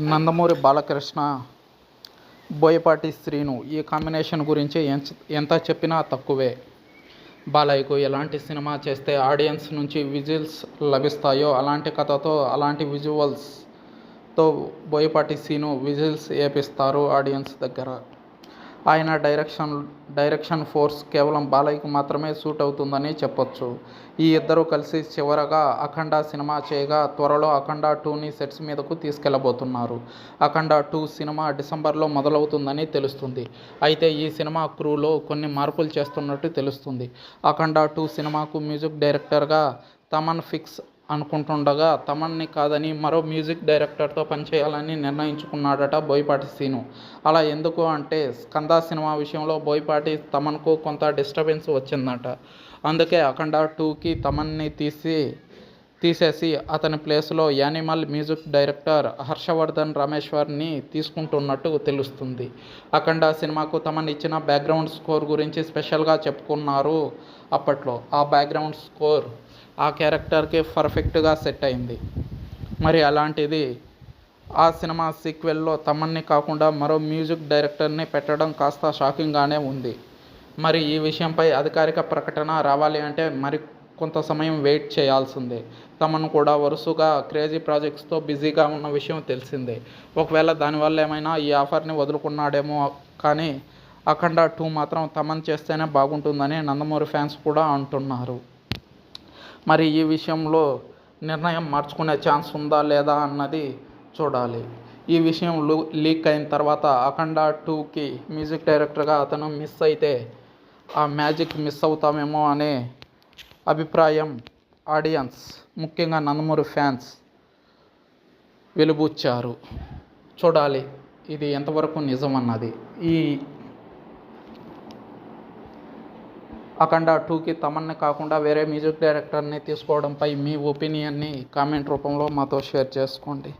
నందమూరి బాలకృష్ణ బోయపాటి శ్రీను ఈ కాంబినేషన్ గురించి ఎంత చెప్పినా తక్కువే. బాలయ్యకు ఎలాంటి సినిమా చేస్తే ఆడియన్స్ నుంచి విజిల్స్ లభిస్తాయో అలాంటి కథతో అలాంటి విజువల్స్తో బోయపాటి శ్రీను విజిల్స్ ఏపిస్తారు ఆడియన్స్ దగ్గర. ఆయన డైరెక్షన్ డైరెక్షన్ ఫోర్స్ కేవలం బాలయ్యకు మాత్రమే సూట్ అవుతుందని చెప్పొచ్చు. ఈ ఇద్దరు కలిసి చివరగా అఖండ సినిమా చేయగా త్వరలో అఖండ టూని సెట్స్ మీదకు తీసుకెళ్ళబోతున్నారు. అఖండ టూ సినిమా డిసెంబర్లో మొదలవుతుందని తెలుస్తుంది. అయితే ఈ సినిమా క్రూలో కొన్ని మార్పులు చేస్తున్నట్టు తెలుస్తుంది. అఖండ టూ సినిమాకు మ్యూజిక్ డైరెక్టర్గా తమన్ ఫిక్స్ అనుకుంటుండగా తమన్ని కాదని మరో మ్యూజిక్ డైరెక్టర్తో పనిచేయాలని నిర్ణయించుకున్నాడట బోయపాటి సీను. అలా ఎందుకు అంటే స్కంద సినిమా విషయంలో బోయపాటి తమన్కు కొంత డిస్టర్బెన్స్ వచ్చిందట. అందుకే అఖండ టూకి తమన్ని తీసి తీసేసి అతని ప్లేస్లో యానిమల్ మ్యూజిక్ డైరెక్టర్ హర్షవర్ధన్ రమేశ్వర్ని తీసుకుంటున్నట్టు తెలుస్తుంది. అఖండ సినిమాకు తమన్ ఇచ్చిన బ్యాక్గ్రౌండ్ స్కోర్ గురించి స్పెషల్గా చెప్పుకున్నారు అప్పట్లో. ఆ బ్యాక్గ్రౌండ్ స్కోర్ ఆ క్యారెక్టర్కి పర్ఫెక్ట్గా సెట్ అయింది. మరి అలాంటిది ఆ సినిమా సీక్వెల్లో తమన్ని కాకుండా మరో మ్యూజిక్ డైరెక్టర్ని పెట్టడం కాస్త షాకింగ్గానే ఉంది. మరి ఈ విషయంపై అధికారిక ప్రకటన రావాలి అంటే మరి కొంత సమయం వెయిట్ చేయాల్సిందే. తమను కూడా వరుసగా క్రేజీ ప్రాజెక్ట్స్తో బిజీగా ఉన్న విషయం తెలిసిందే. ఒకవేళ దానివల్ల ఏమైనా ఈ ఆఫర్ని వదులుకున్నాడేమో కానీ అఖండ టూ మాత్రం తమన్ చేస్తేనే బాగుంటుందని నందమూరి ఫ్యాన్స్ కూడా అంటున్నారు. మరి ఈ విషయంలో నిర్ణయం మార్చుకునే ఛాన్స్ ఉందా లేదా అన్నది చూడాలి. ఈ విషయం లూ లీక్ అయిన తర్వాత అఖండ టూకి మ్యూజిక్ డైరెక్టర్గా అతను మిస్ అయితే ఆ మ్యాజిక్ మిస్ అవుతామేమో అనే అభిప్రాయం ఆడియన్స్ ముఖ్యంగా నందమూరి ఫ్యాన్స్ వెలుబుచ్చారు చూడాలి ఇది ఎంతవరకు నిజం అన్నది ఈ అఖండ టూకి తమన్ని కాకుండా వేరే మ్యూజిక్ డైరెక్టర్ని తీసుకోవడంపై మీ ఒపీనియన్ని కామెంట్ రూపంలో మాతో షేర్ చేసుకోండి.